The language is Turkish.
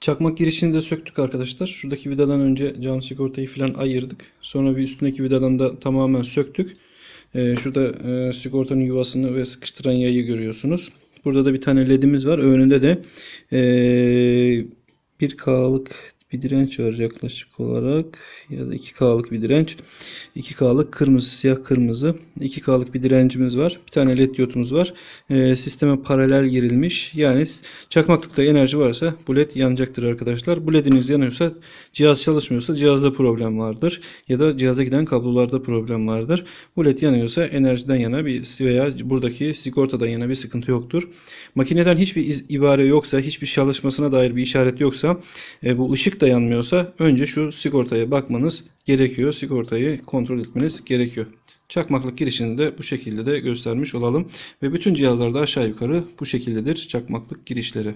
Çakmak girişini de söktük arkadaşlar. Şuradaki vidadan önce cam sigortayı falan ayırdık. Sonra bir üstündeki vidadan da tamamen söktük. Ee, şurada e, sigortanın yuvasını ve sıkıştıran yayı görüyorsunuz. Burada da bir tane ledimiz var. Önünde de e, 1K'lık bir direnç var yaklaşık olarak ya da 2K'lık bir direnç. 2K'lık kırmızı, siyah kırmızı. 2K'lık bir direncimiz var. Bir tane led diyodumuz var. Ee, sisteme paralel girilmiş. Yani çakmaklıkta enerji varsa bu led yanacaktır arkadaşlar. Bu lediniz yanıyorsa cihaz çalışmıyorsa cihazda problem vardır. Ya da cihaza giden kablolarda problem vardır. Bu led yanıyorsa enerjiden yana bir veya buradaki sigortadan yana bir sıkıntı yoktur. Makineden hiçbir iz- ibare yoksa, hiçbir çalışmasına dair bir işaret yoksa, e, bu ışık da yanmıyorsa önce şu sigortaya bakmanız gerekiyor. Sigortayı kontrol etmeniz gerekiyor. Çakmaklık girişini de bu şekilde de göstermiş olalım. Ve bütün cihazlarda aşağı yukarı bu şekildedir çakmaklık girişleri.